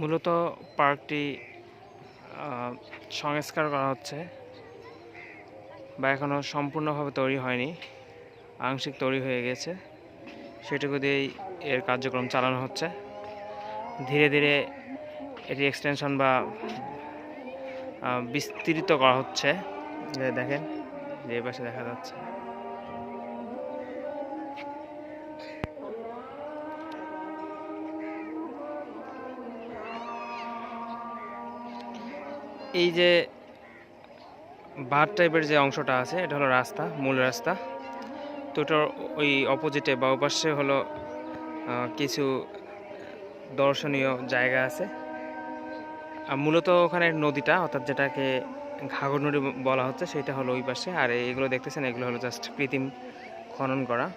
মূলত পার্কটি সংস্কার করা হচ্ছে বা এখনও সম্পূর্ণভাবে তৈরি হয়নি, আংশিক তৈরি হয়ে গেছে। সেটুকু দিয়েই এর কার্যক্রম চালানো হচ্ছে। ধীরে ধীরে এটি এক্সটেনশন বা বিস্তৃত করা হচ্ছে। দেখেন যে পাশে দেখা যাচ্ছে। এই যে ভাত টাইপের যে অংশটা আছে, এটা হলো রাস্তা, মূল রাস্তা। তো এটার ওই অপোজিটে বা পাশে হলো কিছু দর্শনীয় জায়গা আছে। আর মূলত ওখানে নদীটা, অর্থাৎ যেটাকে ঘাঘর নদী বলা হচ্ছে, সেটা হলো ওই পাশে। আর এগুলো দেখতেছেন, এগুলো হলো জাস্ট কৃত্রিম খনন করা।